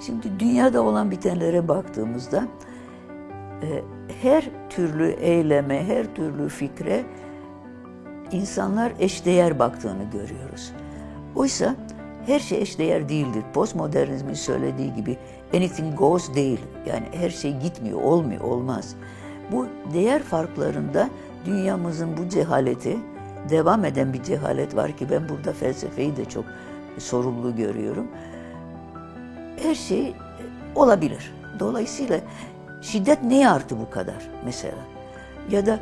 Şimdi dünyada olan bitenlere baktığımızda e, her türlü eyleme, her türlü fikre insanlar eşdeğer baktığını görüyoruz. Oysa her şey eşdeğer değildir. Postmodernizmin söylediği gibi anything goes değil. Yani her şey gitmiyor, olmuyor, olmaz. Bu değer farklarında dünyamızın bu cehaleti, devam eden bir cehalet var ki ben burada felsefeyi de çok sorumlu görüyorum. Her şey olabilir. Dolayısıyla şiddet neye arttı bu kadar mesela? Ya da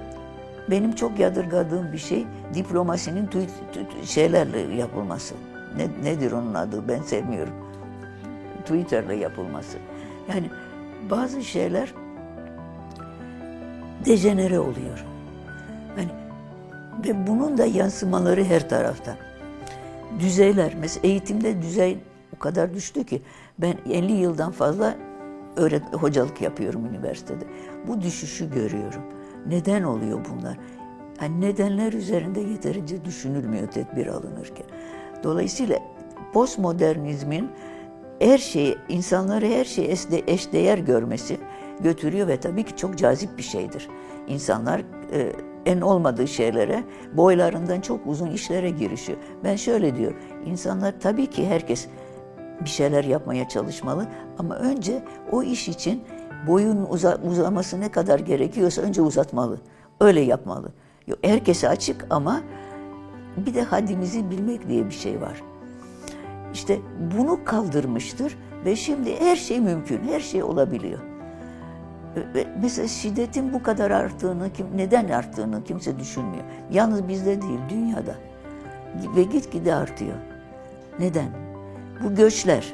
benim çok yadırgadığım bir şey diplomasinin tü- tü- şeylerle yapılması. Ne, nedir onun adı ben sevmiyorum. Twitter'la yapılması. Yani bazı şeyler dejenere oluyor. Hani ve bunun da yansımaları her tarafta. Düzeyler, mesela eğitimde düzey o kadar düştü ki ben 50 yıldan fazla öğret hocalık yapıyorum üniversitede. Bu düşüşü görüyorum. Neden oluyor bunlar? Yani nedenler üzerinde yeterince düşünülmüyor tedbir alınırken. Dolayısıyla postmodernizmin her şeyi, insanları her şeyi eşde- eşdeğer görmesi götürüyor ve tabii ki çok cazip bir şeydir. İnsanlar e, en olmadığı şeylere, boylarından çok uzun işlere girişiyor. Ben şöyle diyorum, insanlar tabii ki herkes bir şeyler yapmaya çalışmalı ama önce o iş için boyun uza- uzaması ne kadar gerekiyorsa önce uzatmalı. Öyle yapmalı. Herkese açık ama bir de haddimizi bilmek diye bir şey var. İşte bunu kaldırmıştır ve şimdi her şey mümkün, her şey olabiliyor. Mesela şiddetin bu kadar arttığını, neden arttığını kimse düşünmüyor. Yalnız bizde değil, dünyada. Ve gitgide artıyor. Neden? Bu göçler.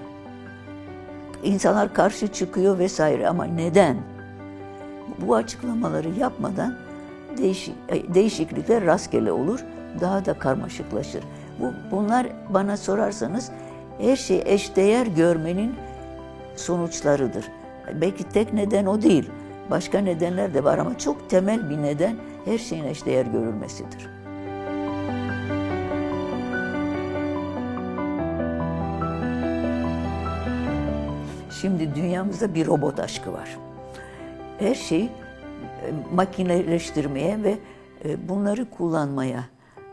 İnsanlar karşı çıkıyor vesaire ama neden? Bu açıklamaları yapmadan değişik, e, değişiklikler rastgele olur, daha da karmaşıklaşır. Bu, bunlar bana sorarsanız her şey eşdeğer görmenin sonuçlarıdır. Belki tek neden o değil. Başka nedenler de var ama çok temel bir neden her şeyin eşdeğer görülmesidir. Şimdi dünyamızda bir robot aşkı var. Her şeyi e, makineleştirmeye ve e, bunları kullanmaya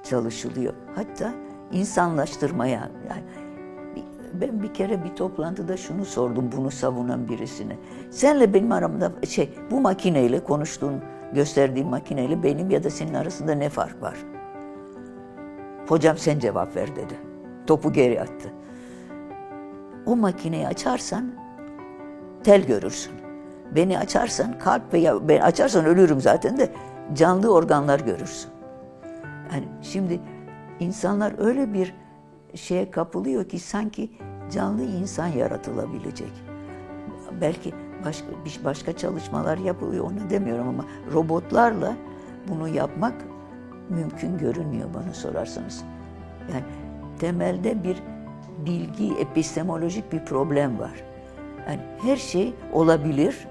çalışılıyor. Hatta insanlaştırmaya. Yani ben bir kere bir toplantıda şunu sordum bunu savunan birisine. Senle benim aramda şey bu makineyle konuştuğun gösterdiğin makineyle benim ya da senin arasında ne fark var? Hocam sen cevap ver dedi. Topu geri attı. O makineyi açarsan tel görürsün. Beni açarsan kalp veya beni açarsan ölürüm zaten de canlı organlar görürsün. Yani şimdi insanlar öyle bir şeye kapılıyor ki sanki canlı insan yaratılabilecek. Belki başka başka çalışmalar yapılıyor onu demiyorum ama robotlarla bunu yapmak mümkün görünmüyor bana sorarsanız. Yani temelde bir bilgi, epistemolojik bir problem var. Yani her şey olabilir.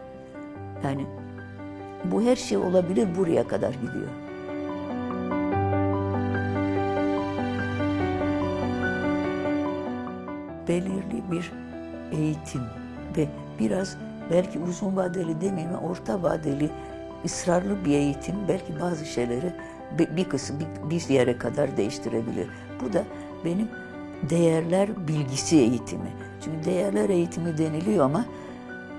Yani bu her şey olabilir buraya kadar gidiyor. belirli bir eğitim ve biraz belki uzun vadeli demeyeyim orta vadeli ısrarlı bir eğitim belki bazı şeyleri bir kısım bir, bir yere kadar değiştirebilir. Bu da benim değerler bilgisi eğitimi. Çünkü değerler eğitimi deniliyor ama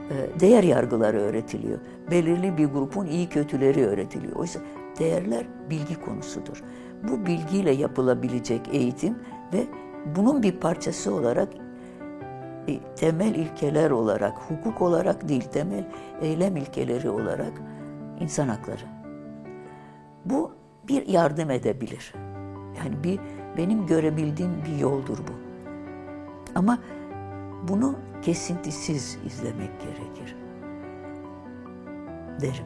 e, değer yargıları öğretiliyor. Belirli bir grubun iyi kötüleri öğretiliyor. Oysa değerler bilgi konusudur. Bu bilgiyle yapılabilecek eğitim ve bunun bir parçası olarak e, temel ilkeler olarak, hukuk olarak değil, temel eylem ilkeleri olarak insan hakları. Bu bir yardım edebilir. Yani bir benim görebildiğim bir yoldur bu. Ama bunu kesintisiz izlemek gerekir. Derim.